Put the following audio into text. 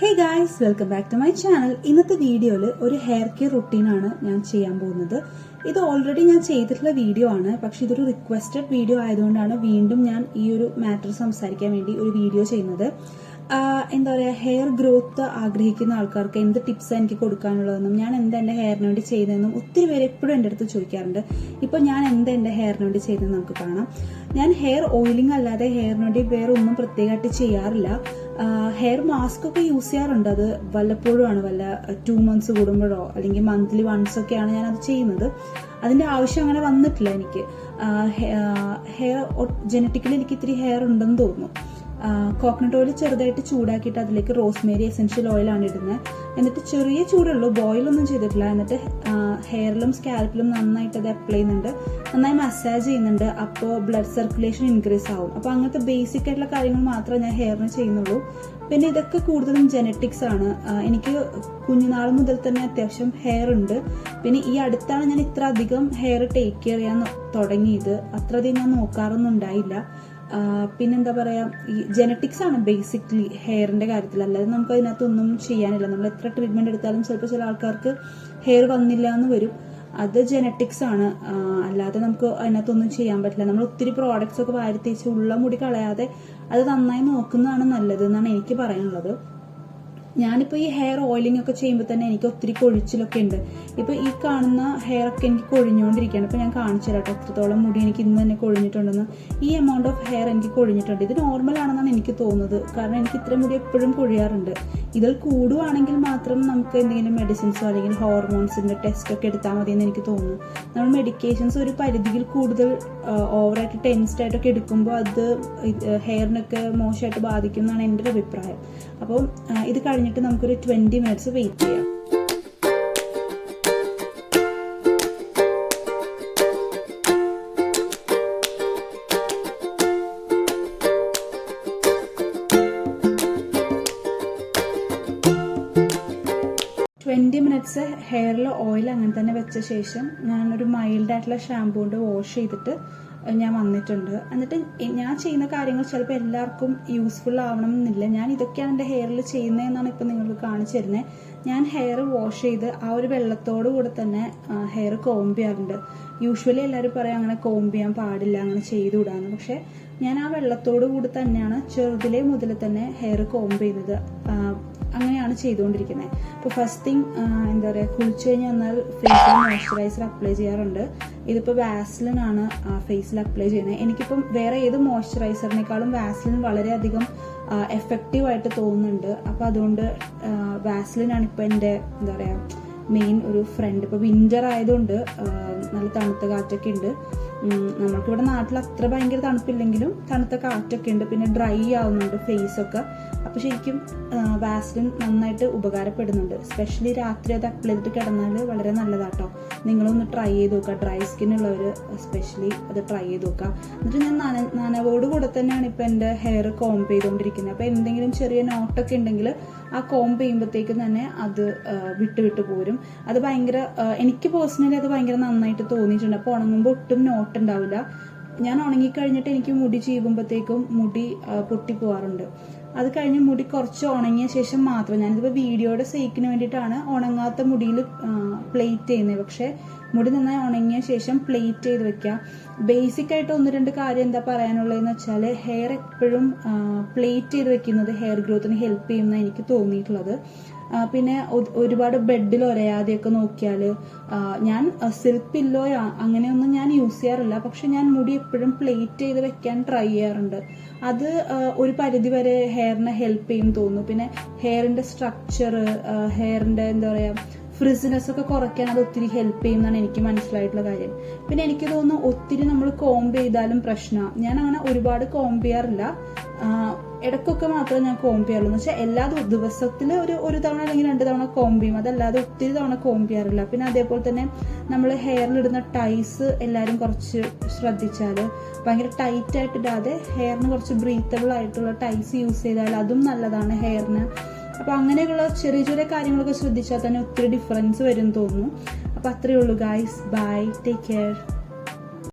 Hey guys welcome back to my channel ഇന്നത്തെ വീഡിയോയിൽ ഒരു ഹെയർ കെയർ റുട്ടീനാണ് ഞാൻ ചെയ്യാൻ പോകുന്നത്. ഇത് ഓൾറെഡി ഞാൻ ചെയ്തിട്ടുള്ള വീഡിയോ ആണ്. പക്ഷെ ഇതൊരു റിക്വസ്റ്റഡ് വീഡിയോ ആയതുകൊണ്ടാണ് വീണ്ടും ഞാൻ ഈ ഒരു മാറ്റർ സംസാരിക്കാൻ വേണ്ടി ഒരു വീഡിയോ ചെയ്യുന്നത്. എന്താ പറയുക ഹെയർ ഗ്രോത്ത് ആഗ്രഹിക്കുന്ന ആൾക്കാർക്ക് എന്ത് ടിപ്സ് എനിക്ക് കൊടുക്കാനുള്ളതെന്നും ഞാൻ എന്താ എന്റെ ഹെയറിന് വേണ്ടി ചെയ്തതെന്നും ഒത്തിരി പേര് എപ്പോഴും എന്റെ അടുത്ത് ചോദിക്കാറുണ്ട്. ഇപ്പോൾ ഞാൻ എന്താ എന്റെ ഹെയറിന് വേണ്ടി ചെയ്തതെന്ന് നമുക്ക് കാണാം. ഞാൻ ഹെയർ ഓയിലിംഗ് അല്ലാതെ ഹെയറിന് വേണ്ടി വേറെ ഒന്നും പ്രത്യേകമായിട്ട് ചെയ്യാറില്ല. ഹെയർ മാസ്ക് ഒക്കെ യൂസ് ചെയ്യാറുണ്ട്. അത് വല്ലപ്പോഴും ആണ് വല്ല ടു മന്ത്സ് കൂടുമ്പോഴോ അല്ലെങ്കിൽ മന്ത്ലി വൺസ് ഒക്കെയാണ് ഞാൻ അത് ചെയ്യുന്നത്. അതിന്റെ ആവശ്യം അങ്ങനെ വന്നിട്ടില്ല എനിക്ക്. ഹെയർ ജനറ്റിക്കലി എനിക്ക് ഇത്തിരി ഹെയർ ഉണ്ടെന്ന് തോന്നുന്നു. കോക്കനട്ട് ഓയിൽ ചെറുതായിട്ട് ചൂടാക്കിയിട്ട് അതിലേക്ക് റോസ്മേരി എസെൻഷ്യൽ ഓയിലാണ് ഇടുന്നത്. എന്നിട്ട് ചെറിയ ചൂടുള്ളൂ ബോയിലൊന്നും ചെയ്തിട്ടില്ല. എന്നിട്ട് ഹെയറിലും സ്കാൽപ്പിലും നന്നായിട്ട് അത് അപ്ലൈ ചെയ്യുന്നുണ്ട്. നന്നായി മസാജ് ചെയ്യുന്നുണ്ട്. അപ്പോൾ ബ്ലഡ് സർക്കുലേഷൻ ഇൻക്രീസ് ആവും. അപ്പോൾ അങ്ങനത്തെ ബേസിക് ആയിട്ടുള്ള കാര്യങ്ങൾ മാത്രമേ ഞാൻ ഹെയറിന് ചെയ്യുന്നുള്ളൂ. പിന്നെ ഇതൊക്കെ കൂടുതലും ജനറ്റിക്സ് ആണ്. എനിക്ക് കുഞ്ഞുനാൾ മുതൽ തന്നെ അത്യാവശ്യം ഹെയർ ഉണ്ട്. പിന്നെ ഈ അടുത്താണ് ഞാൻ ഇത്ര അധികം ഹെയർ ടേക്ക് കെയർ ചെയ്യാൻ തുടങ്ങിയത്. അത്രയധികം ഞാൻ നോക്കാറൊന്നും ഉണ്ടായില്ല. പിന്നെന്താ പറയാ ഈ ജനറ്റിക്സ് ആണ് ബേസിക്കലി ഹെയറിന്റെ കാര്യത്തിൽ അല്ലാതെ നമുക്ക് അതിനകത്തൊന്നും ചെയ്യാനില്ല. നമ്മൾ എത്ര ട്രീറ്റ്മെന്റ് എടുത്താലും ചിലപ്പോൾ ചില ആൾക്കാർക്ക് ഹെയർ വന്നില്ല എന്ന് വരും. അത് ജനറ്റിക്സ് ആണ്. അല്ലാതെ നമുക്ക് അതിനകത്തൊന്നും ചെയ്യാൻ പറ്റില്ല. നമ്മൾ ഒത്തിരി പ്രോഡക്ട്സ് ഒക്കെ വാരി തേച്ച് ഉള്ള മുടി കളയാതെ അത് നന്നായി നോക്കുന്നതാണ് നല്ലത് എന്നാണ് എനിക്ക് പറയാനുള്ളത്. ഞാനിപ്പോൾ ഈ ഹെയർ ഓയിലിംഗ് ഒക്കെ ചെയ്യുമ്പോൾ തന്നെ എനിക്ക് ഒത്തിരി കൊഴിച്ചിലൊക്കെ ഉണ്ട്. ഇപ്പോൾ ഈ കാണുന്ന ഹെയർ ഒക്കെ എനിക്ക് കൊഴിഞ്ഞുകൊണ്ടിരിക്കുകയാണ് ഇപ്പോൾ ഞാൻ കാണിച്ചു തരാം എത്രത്തോളം മുടി എനിക്ക് ഇന്ന് തന്നെ കൊഴിഞ്ഞിട്ടുണ്ടെന്ന്. ഈ എമൗണ്ട് ഓഫ് ഹെയർ എനിക്ക് കൊഴിഞ്ഞിട്ടുണ്ട്. ഇത് നോർമൽ ആണെന്നാണ് എനിക്ക് തോന്നുന്നത്. കാരണം എനിക്ക് ഇത്ര മുടി എപ്പോഴും കൊഴിയാറുണ്ട്. ഇതിൽ കൂടുവാണെങ്കിൽ മാത്രം നമുക്ക് എന്തെങ്കിലും മെഡിസിൻസോ അല്ലെങ്കിൽ ഹോർമോൺസിന്റെ ടെസ്റ്റ് ഒക്കെ എടുത്താൽ മതി എന്ന് എനിക്ക് തോന്നുന്നു. നമ്മൾ മെഡിക്കേഷൻസ് ഒരു പരിധിയിൽ കൂടുതൽ ഓവറായിട്ട് ടെൻസ്ഡ് ആയിട്ടൊക്കെ എടുക്കുമ്പോൾ അത് ഹെയറിനൊക്കെ മോശമായിട്ട് ബാധിക്കും എന്നാണ് എന്റെ ഒരു അഭിപ്രായം. അപ്പോൾ ഇത് കഴിഞ്ഞിട്ട് നമുക്കൊരു ട്വന്റി മിനിറ്റ്സ് വെയിറ്റ് ചെയ്യാം. ട്വന്റി മിനിറ്റ്സ് ഹെയറിൽ ഓയിൽ അങ്ങനെ തന്നെ വെച്ച ശേഷം ഞാനൊരു മൈൽഡ് ആയിട്ടുള്ള ഷാമ്പൂ കൊണ്ട് വാഷ് ചെയ്തിട്ട് ഞാൻ വന്നിട്ടുണ്ട്. എന്നിട്ട് ഞാൻ ചെയ്യുന്ന കാര്യങ്ങൾ ചിലപ്പോൾ എല്ലാവർക്കും യൂസ്ഫുൾ ആവണം എന്നില്ല. ഞാൻ ഇതൊക്കെയാണ് എന്റെ ഹെയറിൽ ചെയ്യുന്നതെന്നാണ് ഇപ്പം നിങ്ങൾക്ക് കാണിച്ചു തരുന്നത് ഞാൻ ഹെയർ വാഷ് ചെയ്ത് ആ ഒരു വെള്ളത്തോടു കൂടെ തന്നെ ഹെയർ കോംബ് ചെയ്യാറുണ്ട്. യൂഷ്വലി എല്ലാവരും പറയും അങ്ങനെ കോംബ് ചെയ്യാൻ പാടില്ല അങ്ങനെ ചെയ്തുകൂടാന്ന് പക്ഷെ ഞാൻ ആ വെള്ളത്തോടു കൂടി തന്നെയാണ് ചെറുതിലെ മുതൽ തന്നെ ഹെയർ കോംബ് ചെയ്യുന്നത്. അങ്ങനെയാണ് ചെയ്തുകൊണ്ടിരിക്കുന്നത്. ഇപ്പോൾ ഫസ്റ്റ് തിങ് എന്താ പറയുക കുളിച്ചു കഴിഞ്ഞാൽ ഫേസ് മോയ്സ്ചറൈസർ അപ്ലൈ ചെയ്യാറുണ്ട്. ഇതിപ്പോൾ ആ ഫേസിൽ അപ്ലൈ ചെയ്യുന്നത്. എനിക്കിപ്പം വേറെ ഏത് മോയ്സ്ചറൈസറിനേക്കാളും വാസ്ലിൻ വളരെയധികം എഫക്റ്റീവ് ആയിട്ട് തോന്നുന്നുണ്ട്. അപ്പോൾ അതുകൊണ്ട് വാസ്ലിൻ ആണ് ഇപ്പോൾ എന്റെ എന്താ പറയുക മെയിൻ ഒരു ഫ്രണ്ട് ഇപ്പോൾ വിന്റർ ആയതുകൊണ്ട് നല്ല തണുത്ത കാറ്റൊക്കെ ഉണ്ട്. ഉം, നമ്മൾക്കിവിടെ നാട്ടിൽ അത്ര ഭയങ്കര തണുപ്പില്ലെങ്കിലും തണുത്ത കാറ്റൊക്കെ ഉണ്ട്. പിന്നെ ഡ്രൈ ആവുന്നുണ്ട് ഫേസ് ഒക്കെ. അപ്പോൾ ശരിക്കും വാസ്ലിൻ നന്നായിട്ട് ഉപകാരപ്പെടുന്നുണ്ട്. സ്പെഷ്യലി രാത്രി അത് അപ്ലൈ ചെയ്തിട്ട് കിടന്നാൽ വളരെ നല്ലതാട്ടോ. നിങ്ങളൊന്ന് ട്രൈ ചെയ്ത് നോക്കുക. ഡ്രൈ സ്കിൻ ഉള്ളവർ സ്പെഷ്യലി അത് ട്രൈ ചെയ്ത് നോക്കുക. എന്നിട്ട് ഞാൻ നന നനവോട് കൂടെ തന്നെയാണ് ഇപ്പോൾ എന്റെ ഹെയർ കോംബ് ചെയ്തുകൊണ്ടിരിക്കുന്നത്. അപ്പോൾ എന്തെങ്കിലും ചെറിയ നോട്ടൊക്കെ ഉണ്ടെങ്കിൽ ആ കോംബ് ചെയ്യുമ്പോഴത്തേക്കും തന്നെ അത് വിട്ടു വിട്ട് പോരും. അത് ഭയങ്കര എനിക്ക് പേഴ്സണലി അത് ഭയങ്കര നന്നായിട്ട് തോന്നിയിട്ടുണ്ട്. അപ്പോൾ ഉണങ്ങുമ്പോൾ ഒട്ടും നോട്ട് ഉണ്ടാവില്ല. ഞാൻ ഉണങ്ങിക്കഴിഞ്ഞിട്ട് എനിക്ക് മുടി ചീകുമ്പോഴത്തേക്കും മുടി പൊട്ടി പൊട്ടിപ്പോവാറുണ്ട് അത് കഴിഞ്ഞ് മുടി കുറച്ച് ഉണങ്ങിയ ശേഷം മാത്രം ഞാനിതിപ്പോൾ വീഡിയോയുടെ സേക്കിന് വേണ്ടിയിട്ടാണ് ഉണങ്ങാത്ത മുടിയിൽ പ്ലേറ്റ് ചെയ്യുന്നത്. പക്ഷേ മുടി നന്നായി ഉണങ്ങിയ ശേഷം പ്ലേറ്റ് ചെയ്ത് വെക്കുക. ബേസിക് ആയിട്ട് ഒന്ന് രണ്ട് കാര്യം എന്താ പറയാനുള്ളതെന്ന് വെച്ചാൽ ഹെയർ എപ്പോഴും പ്ലേറ്റ് ചെയ്ത് വെക്കുന്നത് ഹെയർ ഗ്രോത്തിന് ഹെൽപ്പ് ചെയ്യുമെന്ന് എനിക്ക് തോന്നിയിട്ടുള്ളത്. പിന്നെ ഒരുപാട് ബെഡിൽ ഒരയാതെയൊക്കെ നോക്കിയാൽ ഞാൻ സിൽക്ക് പില്ലോ അങ്ങനെയൊന്നും ഞാൻ യൂസ് ചെയ്യാറില്ല. പക്ഷെ ഞാൻ മുടി എപ്പോഴും പ്ലേറ്റ് ചെയ്ത് വെക്കാൻ ട്രൈ ചെയ്യാറുണ്ട്. അത് ഒരു പരിധി വരെ ഹെയറിനെ ഹെൽപ്പ് ചെയ്യും തോന്നുന്നു. പിന്നെ ഹെയറിന്റെ സ്ട്രക്ചർ ഹെയറിന്റെ എന്താ പറയുക ഫ്രിസിനെസ് ഒക്കെ കുറയ്ക്കാൻ അത് ഒത്തിരി ഹെൽപ്പ് ചെയ്യുന്നതാണ് എനിക്ക് മനസ്സിലായിട്ടുള്ള കാര്യം. പിന്നെ എനിക്ക് തോന്നുന്നു ഒത്തിരി നമ്മൾ കോംബ് ചെയ്താലും പ്രശ്നമാണ് ഞാൻ അങ്ങനെ ഒരുപാട് കോംബ് ചെയ്യാറില്ല. ഇടക്കൊക്കെ മാത്രമേ ഞാൻ കോംബ് ചെയ്യാറുള്ളൂ. എന്ന് വെച്ചാൽ എല്ലാ ദിവസത്തിൽ ഒരു ഒരു തവണ അല്ലെങ്കിൽ രണ്ട് തവണ കോംബ് ചെയ്യും. അതല്ലാതെ ഒത്തിരി തവണ കോംബ് ചെയ്യാറില്ല. പിന്നെ അതേപോലെ തന്നെ നമ്മൾ ഹെയറിലിടുന്ന ടൈസ് എല്ലാവരും കുറച്ച് ശ്രദ്ധിച്ചാൽ ഭയങ്കര ടൈറ്റ് ആയിട്ട് ഇടാതെ ഹെയറിന് കുറച്ച് ബ്രീത്തബിൾ ആയിട്ടുള്ള ടൈസ് യൂസ് ചെയ്താൽ അതും നല്ലതാണ് ഹെയറിന് അപ്പോൾ അങ്ങനെയുള്ള ചെറിയ ചെറിയ കാര്യങ്ങളൊക്കെ ശ്രദ്ധിച്ചാൽ തന്നെ ഒത്തിരി ഡിഫറൻസ് വരും തോന്നുന്നു. അപ്പോൾ അത്രയേ ഉള്ളൂ ഗായ്സ് ബൈ ടേക്ക് കെയർ